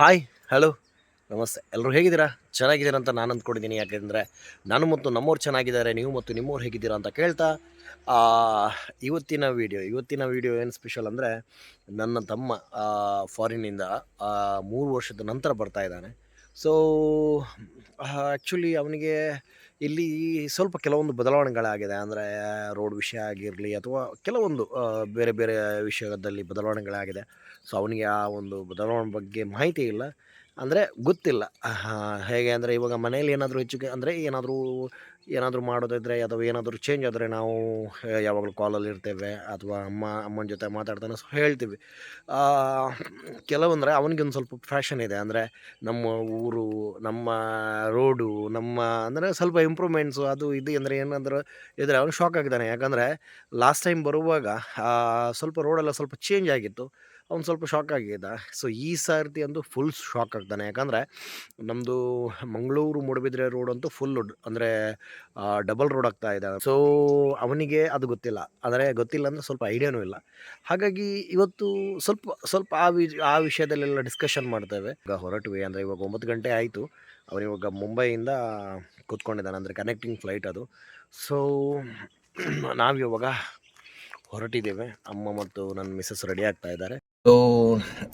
Hi hello ನಮಸ್ತೆ. ಎಲ್ಲರೂ ಹೇಗಿದ್ದೀರಾ? ಚೆನ್ನಾಗಿದ್ದೀರಾ ಅಂತ ನಾನು ಅಂದ್ಕೊಂಡಿದ್ದೀನಿ. ಯಾಕೆಂದರೆ ನಾನು ಮತ್ತು ನಮ್ಮವ್ರು ಚೆನ್ನಾಗಿದ್ದಾರೆ, ನೀವು ಮತ್ತು ನಿಮ್ಮವ್ರು ಹೇಗಿದ್ದೀರಾ ಅಂತ ಕೇಳ್ತಾ ಇವತ್ತಿನ ವೀಡಿಯೋ ಇವತ್ತಿನ ವೀಡಿಯೋ ಏನು ಸ್ಪೆಷಲ್ ಅಂದರೆ ನನ್ನ ತಮ್ಮ ಫಾರಿನಿಂದ ಮೂರು ವರ್ಷದ ನಂತರ ಬರ್ತಾ ಇದ್ದಾನೆ. ಸೊ ಆ್ಯಕ್ಚುಲಿ ಅವನಿಗೆ ಇಲ್ಲಿ ಸ್ವಲ್ಪ ಕೆಲವೊಂದು ಬದಲಾವಣೆಗಳಾಗಿದೆ. ಅಂದರೆ, ರೋಡ್ ವಿಷಯ ಆಗಿರಲಿ ಅಥವಾ ಕೆಲವೊಂದು ಬೇರೆ ಬೇರೆ ವಿಷಯದಲ್ಲಿ ಬದಲಾವಣೆಗಳಾಗಿದೆ. ಸೊ, ಅವನಿಗೆ ಆ ಒಂದು ಬದಲಾವಣೆ ಬಗ್ಗೆ ಮಾಹಿತಿ ಇಲ್ಲ. ಅಂದರೆ ಗೊತ್ತಿಲ್ಲ. ಹೇಗೆ ಅಂದರೆ ಇವಾಗ ಮನೇಲಿ ಏನಾದರೂ ಹೆಚ್ಚು ಅಂದರೆ ಏನಾದರೂ ಏನಾದರೂ ಮಾಡೋದಿದ್ರೆ ಅಥವಾ ಏನಾದರೂ ಚೇಂಜ್ ಆದರೆ ನಾವು ಯಾವಾಗಲೂ ಕಾಲಲ್ಲಿ ಇರ್ತೇವೆ ಅಥವಾ ಅಮ್ಮ, ಅಮ್ಮನ ಜೊತೆ ಮಾತಾಡ್ತಾನೆ ಸೊ ಹೇಳ್ತೀವಿ. ಕೆಲವಂದರೆ ಅವನಿಗೊಂದು ಸ್ವಲ್ಪ ಫ್ಯಾಷನ್ ಇದೆ ಅಂದರೆ ನಮ್ಮ ಊರು, ನಮ್ಮ ರೋಡು ನಮ್ಮ ಅಂದರೆ ಸ್ವಲ್ಪ ಇಂಪ್ರೂವ್ಮೆಂಟ್ಸು ಅದು ಇದು ಅಂದರೆ ಏನಂದ್ರೆ ಇದ್ರೆ ಅವನು ಶಾಕ್ ಆಗಿದ್ದಾನೆ ಯಾಕಂದರೆ ಲಾಸ್ಟ್ ಟೈಮ್ ಬರುವಾಗ ಸ್ವಲ್ಪ ರೋಡೆಲ್ಲ ಸ್ವಲ್ಪ ಚೇಂಜ್ ಆಗಿತ್ತು. ಅವ್ನು ಸ್ವಲ್ಪ ಶಾಕ್ ಆಗಿದ್ದ ಸೊ ಈ ಸರ್ತಿ ಅಂತೂ ಫುಲ್ ಶಾಕ್ ಆಗ್ತಾನೆ. ಯಾಕಂದರೆ ನಮ್ಮದು ಮಂಗಳೂರು ಮೂಡಬಿದ್ರೆ ರೋಡ್ ಅಂತೂ ಫುಲ್ ಅಂದರೆ ಡಬಲ್ ರೋಡ್ ಆಗ್ತಾ ಇದೆ. ಸೊ ಅವನಿಗೆ ಅದು ಗೊತ್ತಿಲ್ಲ. ಆದರೆ ಗೊತ್ತಿಲ್ಲ ಅಂದರೆ ಸ್ವಲ್ಪ ಐಡಿಯಾನೂ ಇಲ್ಲ. ಹಾಗಾಗಿ ಇವತ್ತು ಸ್ವಲ್ಪ ಸ್ವಲ್ಪ ಆ ವಿ ಆ ವಿಷಯದಲ್ಲೆಲ್ಲ ಡಿಸ್ಕಷನ್ ಮಾಡ್ತೇವೆ. ಈಗ ಹೊರಟ್ವಿ ಅಂದರೆ ಇವಾಗ ಒಂಬತ್ತು ಗಂಟೆ ಆಯಿತು. ಅವನಿವಾಗ ಮುಂಬೈಯಿಂದ ಕೂತ್ಕೊಂಡಿದ್ದಾನೆ. ಅಂದರೆ ಕನೆಕ್ಟಿಂಗ್ ಫ್ಲೈಟ್ ಅದು. ಸೊ ನಾವಿವಾಗ ಹೊರಟಿದ್ದೇವೆ. ಅಮ್ಮ ಮತ್ತು ನನ್ನ ಮಿಸ್ಸಸ್ ರೆಡಿ ಆಗ್ತಾ ಇದ್ದಾರೆ. ಸೊ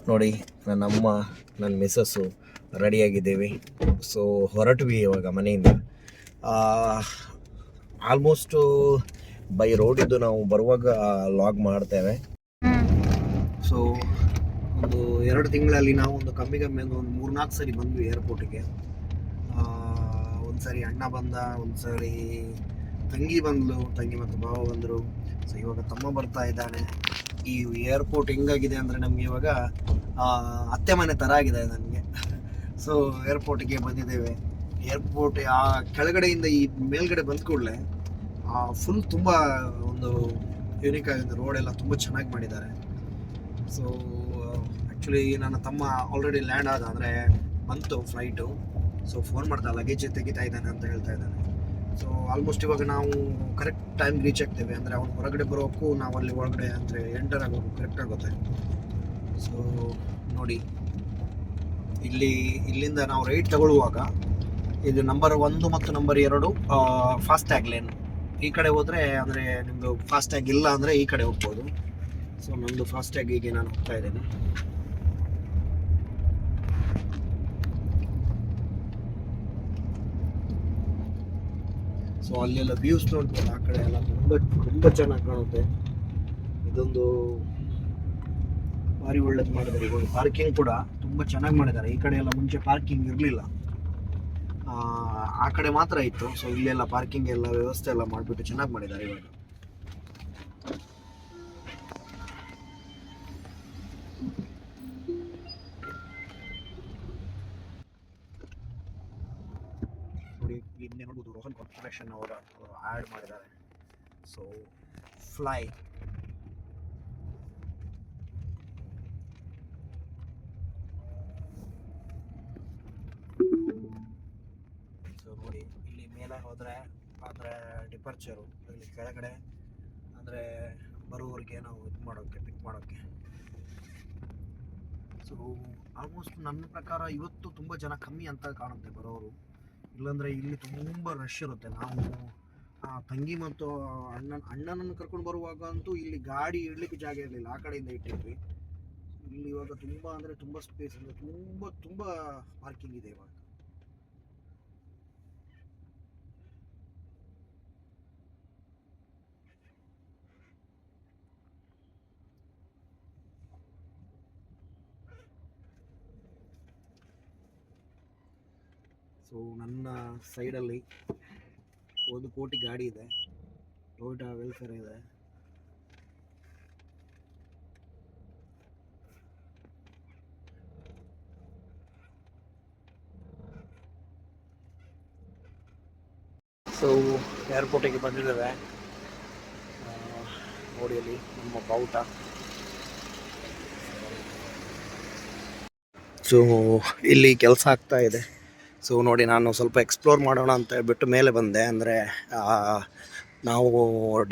ನೋಡಿ, ನನ್ನ ಅಮ್ಮ, ನನ್ನ ಮಿಸ್ಸಸ್ಸು ರೆಡಿಯಾಗಿದ್ದೀವಿ ಸೊ ಹೊರಟ್ವಿ ಇವಾಗ ಮನೆಯಿಂದ. ಆಲ್ಮೋಸ್ಟು ಬೈ ರೋಡಿದ್ದು ನಾವು ಬರುವಾಗ ಲಾಗ್ ಮಾಡ್ತೇವೆ. ಸೊ ಒಂದು ಎರಡು ತಿಂಗಳಲ್ಲಿ ನಾವು ಒಂದು ಕಮ್ಮಿ ಕಮ್ಮಿ ಒಂದು ಒಂದು ಮೂರ್ನಾಲ್ಕು ಸರಿ ಬಂದ್ವಿ ಏರ್ಪೋರ್ಟಿಗೆ ಒಂದು ಸರಿ ಅಣ್ಣ ಬಂದ ಒಂದು ಸರಿ ತಂಗಿ ಬಂದ್ಲು. ತಂಗಿ ಮತ್ತು ಭಾವ ಬಂದರು. ಸೊ ಇವಾಗ ತಮ್ಮ ಬರ್ತಾ ಇದ್ದಾನೆ. ಈ ಏರ್ಪೋರ್ಟ್ ಹೆಂಗಾಗಿದೆ ಅಂದರೆ ನಮಗೆ ಇವಾಗ ಆ, ಅತ್ತೆ ಮನೆ ಥರ ಆಗಿದೆ ನನಗೆ ಸೊ ಏರ್ಪೋರ್ಟಿಗೆ ಬಂದಿದ್ದೇವೆ. ಏರ್ಪೋರ್ಟ್ ಆ ಕೆಳಗಡೆಯಿಂದ ಈ ಮೇಲ್ಗಡೆ ಬಂದ ಕೂಡಲೇ ಫುಲ್ ತುಂಬ ಒಂದು ಯೂನಿಕ್ ಆಗಿದೆ ರೋಡ್ ಎಲ್ಲ ತುಂಬ ಚೆನ್ನಾಗಿ ಮಾಡಿದ್ದಾರೆ. ಸೊ ಆ್ಯಕ್ಚುಲಿ ನನ್ನ ತಮ್ಮ ಆಲ್ರೆಡಿ ಲ್ಯಾಂಡ್ ಆದ ಅಂದರೆ ಬಂತು ಫ್ಲೈಟು ಸೊ ಫೋನ್ ಮಾಡ್ತಾ ಲಗೇಜ್ ತೆಗಿತಾ ಇದ್ದಾನೆ ಅಂತ ಹೇಳ್ತಾ ಇದ್ದಾನೆ. ಸೊ ಆಲ್ಮೋಸ್ಟ್ ಇವಾಗ ನಾವು ಕರೆಕ್ಟ್ ಟೈಮ್ ರೀಚ್ ಆಗ್ತೇವೆ. ಅಂದರೆ ಅವ್ನು ಹೊರಗಡೆ ಬರೋಕ್ಕೂ ನಾವು ಅಲ್ಲಿ ಒಳಗಡೆ ಅಂದರೆ ಎಂಟರ್ ಆಗೋದು ಕರೆಕ್ಟ್ ಆಗುತ್ತೆ ಸೊ ನೋಡಿ. ಇಲ್ಲಿ, ಇಲ್ಲಿಂದ ನಾವು ರೈಟ್ ತಗೊಳ್ಳುವಾಗ ಇದು ನಂಬರ್ ಒಂದು ಮತ್ತು ನಂಬರ್ ಎರಡು ಫಾಸ್ಟ್ ಟ್ಯಾಗ್ ಲೇನ್ ಈ ಕಡೆ ಹೋದರೆ ಅಂದರೆ ನಿಮ್ಮದು ಫಾಸ್ಟ್ ಟ್ಯಾಗ್ ಇಲ್ಲ ಅಂದರೆ ಈ ಕಡೆ ಹೋಗ್ಬೋದು. ಸೊ ನಂದು ಫಾಸ್ಟ್ ಈಗ ನಾನು ಹೋಗ್ತಾ ಇದ್ದೇನೆ. ಸೊ ಅಲ್ಲೆಲ್ಲ ವ್ಯೂಸ್ ನೋಡ್ತಾರೆ, ಆ ಕಡೆ ಎಲ್ಲ ತುಂಬ ತುಂಬ ಚೆನ್ನಾಗಿ ಕಾಣುತ್ತೆ. ಇದೊಂದು ಭಾರಿ ಒಳ್ಳೇದು ಮಾಡಿದ್ದಾರೆ. ಇವಾಗ ಪಾರ್ಕಿಂಗ್ ಕೂಡ ತುಂಬ ಚೆನ್ನಾಗಿ ಮಾಡಿದ್ದಾರೆ. ಈ ಕಡೆ ಎಲ್ಲ ಮುಂಚೆ ಪಾರ್ಕಿಂಗ್ ಇರಲಿಲ್ಲ. ಆ ಕಡೆ ಮಾತ್ರ ಇತ್ತು. ಸೊ ಇಲ್ಲೆಲ್ಲ ಪಾರ್ಕಿಂಗ್ ಎಲ್ಲ ವ್ಯವಸ್ಥೆ ಎಲ್ಲ ಮಾಡಿಬಿಟ್ಟು ಚೆನ್ನಾಗಿ ಮಾಡಿದ್ದಾರೆ ಇವಾಗ. ಆ್ಯಡ್ ಮಾಡಿದ್ದಾರೆ. ಸೊ ಫ್ಲೈ ಸೊ ನೋಡಿ, ಇಲ್ಲಿ ಮೇಲೆ ಹೋದರೆ, ಅಂದರೆ ಡಿಪರ್ಚರು ಇಲ್ಲಿ ಕೆಳಗಡೆ, ಅಂದರೆ ಬರುವವರಿಗೆ ನಾವು ಇದು ಮಾಡೋಕ್ಕೆ ಪಿಕ್ ಮಾಡೋಕ್ಕೆ. ಸೊ ಆಲ್ಮೋಸ್ಟ್ ನನ್ನ ಪ್ರಕಾರ ಇವತ್ತು ತುಂಬ ಜನ ಕಮ್ಮಿ ಅಂತ ಕಾಣುತ್ತೆ ಬರೋರು. ಇಲ್ಲಾಂದರೆ ಇಲ್ಲಿ ತುಂಬ ರಶ್ ಇರುತ್ತೆ. ನಾವು ಆ, ತಂಗಿ ಮತ್ತು ಅಣ್ಣನ ಅಣ್ಣನನ್ನು ಕರ್ಕೊಂಡು ಬರುವಾಗ ಅಂತೂ ಇಲ್ಲಿ ಗಾಡಿ ಇಡಲಿಕ್ಕೆ ಜಾಗ ಇರಲಿಲ್ಲ ಆ ಕಡೆಯಿಂದ ಇಟ್ಟಿದ್ವಿ. ಇಲ್ಲಿ ಇವಾಗ ತುಂಬ ಅಂದರೆ ತುಂಬ ಸ್ಪೇಸ್ ಅಂದರೆ ತುಂಬ ತುಂಬ ಪಾರ್ಕಿಂಗ್ ಇದೆ ಇವಾಗ. ಸೊ ನನ್ನ ಸೈಡಲ್ಲಿ ಒಂದು ಕೋಟಿ ಗಾಡಿ ಇದೆ. ಟೊಯೋಟಾ ವೆಲ್ಫೇರ್ ಇದೆ. ಸೊ ಏರ್ಪೋರ್ಟಿಗೆ ಬಂದಿದ್ದೇವೆ. ನೋಡಿ ಅಲ್ಲಿ ನಮ್ಮ ಬಾವುಟ. ಸೊ ಇಲ್ಲಿ ಕೆಲಸ ಆಗ್ತಾ ಇದೆ. ಸೊ ನೋಡಿ ನಾನು ಸ್ವಲ್ಪ ಎಕ್ಸ್ಪ್ಲೋರ್ ಮಾಡೋಣ ಅಂತ ಹೇಳ್ಬಿಟ್ಟು ಮೇಲೆ ಬಂದೆ. ಅಂದರೆ ನಾವು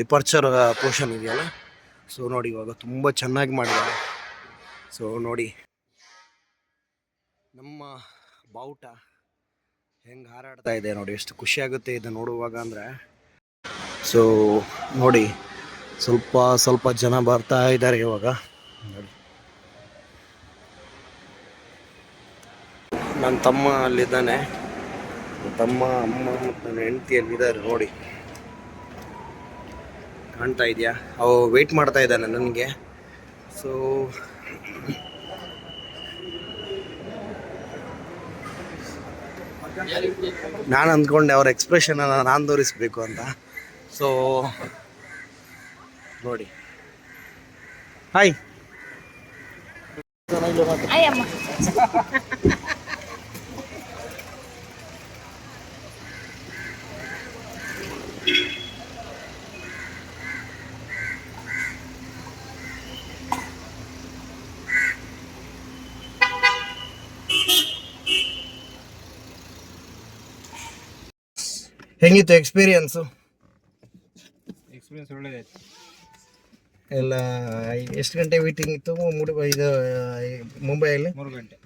ಡಿಪಾರ್ಚರ್ ಪೋರ್ಷನ್ ಇದೆಯಲ್ಲ? ಸೊ ನೋಡಿ ಇವಾಗ ತುಂಬ ಚೆನ್ನಾಗಿ ಮಾಡಿದ್ದಾರೆ. ಸೊ ನೋಡಿ. ನಮ್ಮ ಬಾವುಟ ಹೆಂಗೆ ಹಾರಾಡ್ತಾ ಇದೆ ನೋಡಿ, ಎಷ್ಟು ಖುಷಿಯಾಗುತ್ತೆ ಇದು ನೋಡುವಾಗ ಅಂದರೆ. ಸೊ ನೋಡಿ. ಸ್ವಲ್ಪ ಸ್ವಲ್ಪ ಜನ ಬರ್ತಾ ಇದ್ದಾರೆ ಇವಾಗ. ನೋಡಿ. ನನ್ನ ತಮ್ಮ ಅಲ್ಲಿದ್ದಾನೆ. ತಮ್ಮ, ಅಮ್ಮ ಮತ್ತು ನನ್ನ ಹೆಂಡತಿ ಅಲ್ಲಿದ್ದಾರೆ ನೋಡಿ. ಕಾಣ್ತಾ ಇದೆಯಾ? ಅವು ವೆಯ್ಟ್ ಮಾಡ್ತಾ ಇದ್ದಾನೆ ನನಗೆ. ಸೊ ನಾನು ಅಂದ್ಕೊಂಡೆ ಅವ್ರ ಎಕ್ಸ್ಪ್ರೆಷನನ್ನು ನಾನು ತೋರಿಸ್ಬೇಕು ಅಂತ. ಸೊ ನೋಡಿ. ಹಾಯ್ ಹೆಂಗಿತ್ತು ಎಕ್ಸ್ಪೀರಿಯನ್ಸು ಎಕ್ಸ್ಪೀರಿಯನ್ಸ್ ಒಳ್ಳೇದಾಯ್ತು. ಎಲ್ಲ ಎಷ್ಟು ಗಂಟೆ ವೇಟಿಂಗ್ ಇತ್ತು? ಮೂರು ಇದು ಮುಂಬೈಯಲ್ಲಿ? ಮೂರು ಗಂಟೆ.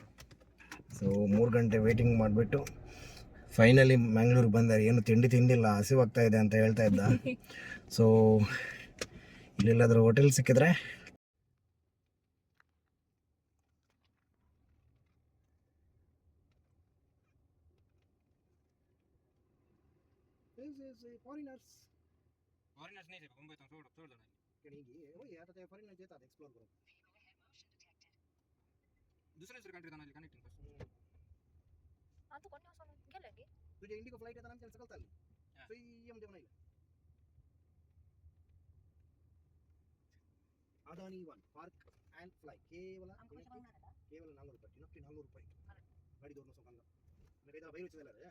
ಸೊ ಮೂರು ಗಂಟೆ ವೇಟಿಂಗ್ ಮಾಡಿಬಿಟ್ಟು ಫೈನಲಿ ಮ್ಯಾಂಗ್ಳೂರಿಗೆ ಬಂದಾರೆ. ಏನು ತಿಂಡಿ ತಿಂಡಿಲ್ಲ ಹಸಿವಾಗ್ತಾ ಇದೆ ಅಂತ ಹೇಳ್ತಾ ಇದ್ದ. ಸೊ ಇಲ್ಲೆಲ್ಲಾದರೂ ಹೋಟೆಲ್ ಸಿಕ್ಕಿದ್ರೆ ಫಾರಿನರ್ಸ್ ಫಾರಿನರ್ಸ್ नहीं मुंबई तो छोड़ छोड़ देना ಫಾರಿನರ್ ಜೊತೆ ಅದು ಎಕ್ಸ್ಪ್ಲೋರ್ ಬರುತ್ತೆ दूसरे दूसरे कंट्री जाना कनेक्टिंग बस ಅದು ಕೊಟ್ಟು ಹೊಸ ಗೆಲ್ಲಂಗೆ तुझे इंडिगो फ्लाइट येताना आमच्या सकल चालली हा. फ्री मध्ये म्हणायला Adani one park and fly ಕೇವಲ ದಿನಕ್ಕೆ ಕೇವಲ ನಾಲ್ನೂರು ರೂಪಾಯಿ ದಿನಕ್ಕೆ ನಾಲ್ನೂರು ರೂಪಾಯಿ ಗಾಡಿದವ್ರನ್ನ ಸೊಕಲ್ಲ ನನಗೆ ಬೈರು ಹೆಚ್ಚಿದಲ್ಲ ರೇ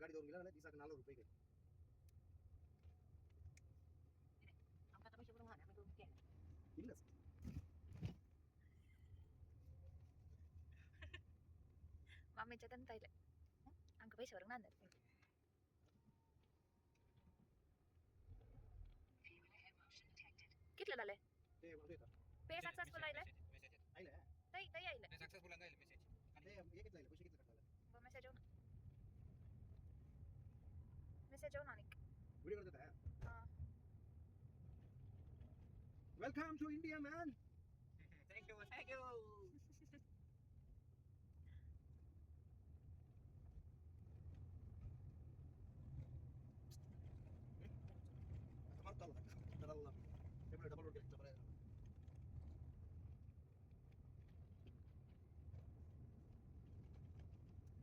ಗಾಡಿದವ್ರು ಇಲ್ಲ ದಿವಸಕ್ಕೆ ನಾಲ್ನೂರು ರೂಪಾಯಿಗೆ ವೆಚ್ಚದಂತ ಇಲ್ಲ ಅಂಕ ಪೈಸೆ ವರೆಗೂ ನಾನು ಕಿಟ್ಲಲ್ಲ ಪೇ ಸಕ್ಸಸ್ಫುಲ್ ಆಯ್ಲೆ ತೈ ತೈ ಆಯ್ಲೆ ಸಕ್ಸಸ್ಫುಲ್ ಅಂತ ಇಲ್ಲ ಮೆಸೇಜ್ ಅಂದ್ರೆ ಏಕಿತ್ಲ ಇಲ್ಲ ಖುಷಿ ಕಿತ್ಲ ಕಟ್ಲಲ್ಲ ಒಬ್ಬ ಮೆಸೇಜ್ ಅವನು ಮೆಸೇಜ್ ಅವನು ಅನಿಕ್ ವಿಡಿಯೋ ಬರ್ತದ ಹಾ welcome to India man thank you thank you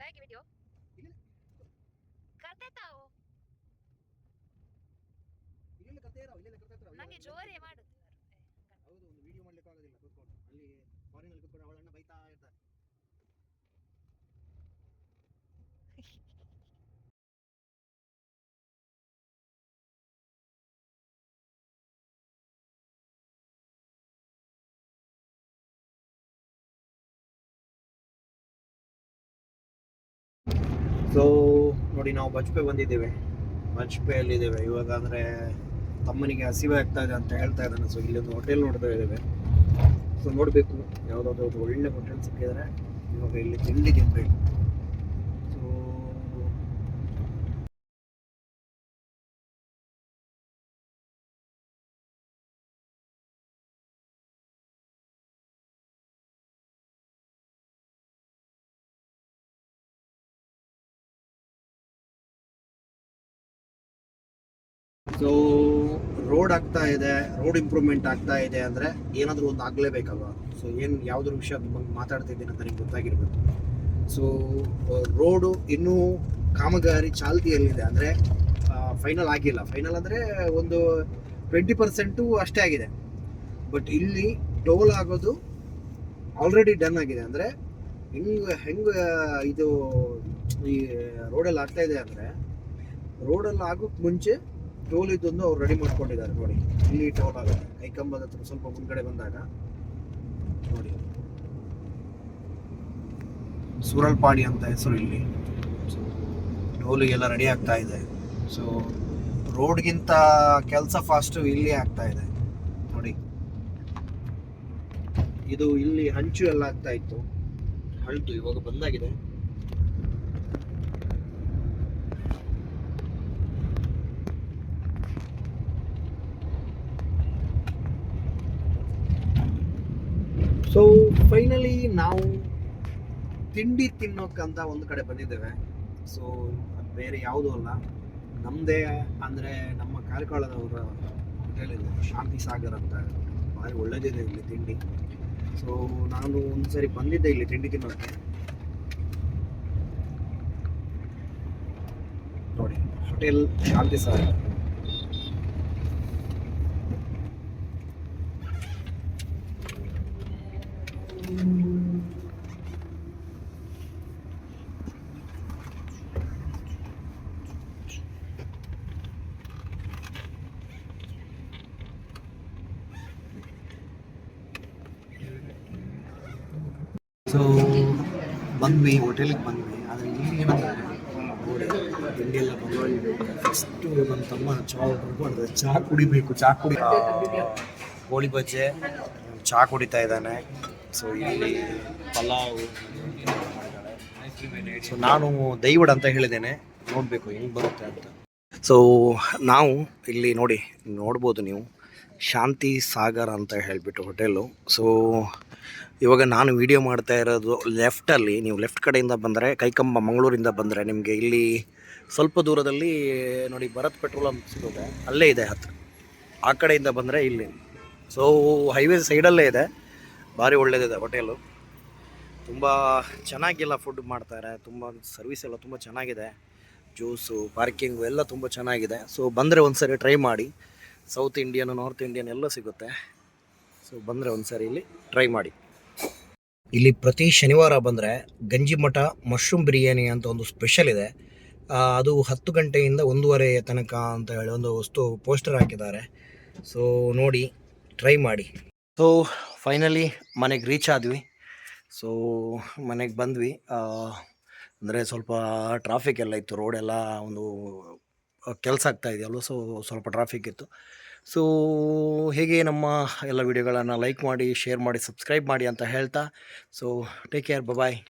ಇಲ್ಲ. ಕತೆ ತಾವು ಇಲ್ಲೆಲ್ಲ ಕತೆ ಇರೋ ಇಲ್ಲೆಲ್ಲ ಕತೆ ಇರೋ ನನಗೆ ಜೋರೇ ಮಾಡುತ್ತೆ ಹೌದು ಒಂದು ವಿಡಿಯೋ ಮಾಡ್ಲಿಕ್ಕೆ ಆಗೋದಿಲ್ಲ ಕೂತ್ಕೊಂಡು. ಅಲ್ಲಿ ಫಾರಿನಲ್ಲಿ ಕೂತ್ಕೊಂಡು ಅವಳನ್ನ ಬೈತಾ ಇರ್ತಾರೆ. ಸೊ ನೋಡಿ ನಾವು ಬಜ್ಪೆ ಬಂದಿದ್ದೇವೆ. ಬಜ್ಪೆಯಲ್ಲಿದ್ದೇವೆ ಇವಾಗ ಅಂದರೆ ತಮ್ಮನಿಗೆ ಹಸಿವೆ ಆಗ್ತಾ ಇದೆ ಅಂತ ಹೇಳ್ತಾ ಇದ್ದಾನೆ. ಸೊ ಇಲ್ಲೊಂದು ಹೋಟೆಲ್ ನೋಡ್ತಾ ಇದ್ದೇವೆ. ಸೊ ನೋಡಬೇಕು. ಯಾವುದಾದ್ರು ಒಂದು ಒಳ್ಳೆ ಹೋಟೆಲ್ ಸಿಕ್ಕಿದ್ರೆ ಇವಾಗ ಇಲ್ಲಿ ತಿಂಡಿ ತಿನ್ಬೇಕು. ಸೊ ರೋಡ್ ಆಗ್ತಾ ಇದೆ ರೋಡ್ ಇಂಪ್ರೂವ್ಮೆಂಟ್ ಆಗ್ತಾ ಇದೆ ಅಂದರೆ ಏನಾದರೂ ಒಂದು ಆಗಲೇಬೇಕಲ್ವಾ? ಸೊ ಏನು ಯಾವುದ್ರ ವಿಷಯ ಬಗ್ಗೆ ಮಾತಾಡ್ತಿದ್ದೀನಿ ಅಂತ ನಿಮ್ಗೆ ಗೊತ್ತಾಗಿರ್ಬೇಕು. ಸೊ ರೋಡು ಇನ್ನೂ ಕಾಮಗಾರಿ ಚಾಲ್ತಿಯಲ್ಲಿದೆ ಅಂದರೆ ಫೈನಲ್ ಆಗಿಲ್ಲ. ಫೈನಲ್ ಅಂದರೆ ಒಂದು ಟ್ವೆಂಟಿ ಪರ್ಸೆಂಟು ಅಷ್ಟೇ ಆಗಿದೆ. ಬಟ್ ಇಲ್ಲಿ ಟೋಲ್ ಆಗೋದು ಆಲ್ರೆಡಿ ಡನ್ ಆಗಿದೆ ಅಂದರೆ, ಹೆಂಗೆ ಹೆಂಗೆ ಇದು ಈ ರೋಡಲ್ಲಿ ಆಗ್ತಾ ಇದೆ ಅಂದರೆ ರೋಡಲ್ಲಿ ಆಗೋಕ್ಕೆ ಮುಂಚೆ ಟೋಲ್ ಅವ್ರು ರೆಡಿ ಮಾಡ್ಕೊಂಡಿದ್ದಾರೆ ನೋಡಿ. ಇಲ್ಲಿ ಟೋಲ್ ಆಗುತ್ತೆ ಕೈಕಂಬದ ಹತ್ರ ಸ್ವಲ್ಪ ಮುಂದ್ಗಡೆ ಬಂದಾಗ ನೋಡಿ. ಸೂರಲ್ಪಾಡಿ ಅಂತ ಹೆಸರು ಇಲ್ಲಿ. ಟೋಲಿಗೆಲ್ಲ ರೆಡಿ ಆಗ್ತಾ ಇದೆ. ಸೊ ರೋಡ್ಗಿಂತ ಕೆಲಸ ಫಾಸ್ಟು ಇಲ್ಲಿ ಆಗ್ತಾ ಇದೆ. ನೋಡಿ. ಇದು ಇಲ್ಲಿ ಹಂಚು ಎಲ್ಲ ಆಗ್ತಾ ಇತ್ತು. ಹಳ್ತು ಇವಾಗ ಬಂದಾಗಿದೆ. ಸೊ ಫೈನಲಿ ನಾವು ತಿಂಡಿ ತಿನ್ನೋಕ್ಕಂತ ಒಂದು ಕಡೆ ಬಂದಿದ್ದೇವೆ. ಸೊ ಬೇರೆ ಯಾವುದೂ ಅಲ್ಲ. ನಮ್ಮದೇ ಅಂದರೆ ನಮ್ಮ ಕಾರ್ಕಳದವರ ಹೋಟೆಲ್ ಇದೆ. ಶಾಂತಿ ಸಾಗರ್ ಅಂತ. ಭಾರಿ ಒಳ್ಳೆಯದಿದೆ ಇಲ್ಲಿ ತಿಂಡಿ. ಸೊ ನಾನು ಒಂದು ಸರಿ ಬಂದಿದ್ದೆ ಇಲ್ಲಿ ತಿಂಡಿ ತಿನ್ನೋಕ್ಕೆ ನೋಡಿ ಹೋಟೆಲ್ ಶಾಂತಿ ಸಾಗರ್. ಸೊ ಬಂದ್ವಿ, ಹೋಟೆಲಿಗೆ ಬಂದ್ವಿ. ಆದರೆ ಇಲ್ಲಿ ಏನಂದ್ರೆ ನೋಡಿ ತಿಂಡಿ ಎಲ್ಲ ಫಸ್ಟು ನಮ್ಮ ತಮ್ಮ ಚಾ ಮಾಡಿದೆ ಚಹಾ ಕುಡಿಬೇಕು ಚಹಾ ಕುಡಿ ಕೋಳಿ ಬಜ್ಜೆ ಚಹಾ ಕುಡಿತಾ ಇದ್ದಾನೆ. ಸೊ ಇಲ್ಲಿ ಪಲಾವ್ ಸೊ ನಾನು ದೈವಡ್ ಅಂತ ಹೇಳಿದ್ದೇನೆ. ನೋಡಬೇಕು, ಹೆಂಗೆ ಬರುತ್ತೆ ಅಂತ. ಸೊ ನಾವು ಇಲ್ಲಿ ನೋಡಿ, ನೋಡ್ಬೋದು ನೀವು. ಶಾಂತಿ ಸಾಗರ್ ಅಂತ ಹೇಳಿಬಿಟ್ಟು ಹೋಟೆಲು. ಸೊ ಇವಾಗ ನಾನು ವಿಡಿಯೋ ಮಾಡ್ತಾ ಇರೋದು ಲೆಫ್ಟಲ್ಲಿ ನೀವು ಲೆಫ್ಟ್ ಕಡೆಯಿಂದ ಬಂದರೆ, ಕೈಕಂಬ ಮಂಗಳೂರಿಂದ ಬಂದರೆ ನಿಮಗೆ ಇಲ್ಲಿ ಸ್ವಲ್ಪ ದೂರದಲ್ಲಿ ನೋಡಿ ಭರತ್ ಪೆಟ್ರೋಲ್ ಸಿಗುತ್ತೆ. ಅಲ್ಲೇ ಇದೆ ಹತ್ರ. ಆ ಕಡೆಯಿಂದ ಬಂದರೆ ಇಲ್ಲಿ. ಸೊ ಹೈವೇ ಸೈಡಲ್ಲೇ ಇದೆ. ಭಾರಿ ಒಳ್ಳೆಯದಿದೆ ಹೋಟೆಲು. ತುಂಬ ಚೆನ್ನಾಗಿಲ್ಲ ಫುಡ್ ಮಾಡ್ತಾರೆ. ತುಂಬ ಸರ್ವಿಸ್ ಎಲ್ಲ ತುಂಬ ಚೆನ್ನಾಗಿದೆ. ಜ್ಯೂಸು ಪಾರ್ಕಿಂಗು ಎಲ್ಲ ತುಂಬ ಚೆನ್ನಾಗಿದೆ. ಸೊ ಬಂದರೆ ಒಂದು ಸರಿ ಟ್ರೈ ಮಾಡಿ. ಸೌತ್ ಇಂಡಿಯನ್ ನಾರ್ತ್ ಇಂಡಿಯನ್ ಎಲ್ಲ ಸಿಗುತ್ತೆ. ಸೊ ಬಂದರೆ ಒಂದು ಸರಿ ಇಲ್ಲಿ ಟ್ರೈ ಮಾಡಿ. ಇಲ್ಲಿ ಪ್ರತಿ ಶನಿವಾರ ಬಂದರೆ ಗಂಜಿಮಠ ಮಶ್ರೂಮ್ ಬಿರಿಯಾನಿ ಅಂತ ಒಂದು ಸ್ಪೆಷಲ್ ಇದೆ. ಅದು ಹತ್ತು ಗಂಟೆಯಿಂದ ಒಂದೂವರೆ ತನಕ ಅಂತ ಹೇಳಿ ಒಂದು ವಸ್ತು ಪೋಸ್ಟರ್ ಹಾಕಿದ್ದಾರೆ. ಸೊ ನೋಡಿ ಟ್ರೈ ಮಾಡಿ. ಸೊ ಫೈನಲಿ ಮನೆಗೆ ರೀಚ್ ಆದ್ವಿ. ಸೊ ಮನೆಗೆ ಬಂದ್ವಿ. ಅಂದರೆ ಸ್ವಲ್ಪ ಟ್ರಾಫಿಕ್ ಎಲ್ಲ ಇತ್ತು ರೋಡೆಲ್ಲ ಒಂದು ಕೆಲಸ ಆಗ್ತಾ ಇದೆಯಲ್ವ? ಸೊ ಸ್ವಲ್ಪ ಟ್ರಾಫಿಕ್ ಇತ್ತು. ಸೊ ಹೇಗೆ ನಮ್ಮ ಎಲ್ಲ ವಿಡಿಯೋಗಳನ್ನು ಲೈಕ್ ಮಾಡಿ ಶೇರ್ ಮಾಡಿ ಸಬ್ಸ್ಕ್ರೈಬ್ ಮಾಡಿ ಅಂತ ಹೇಳ್ತಾ. So take care bye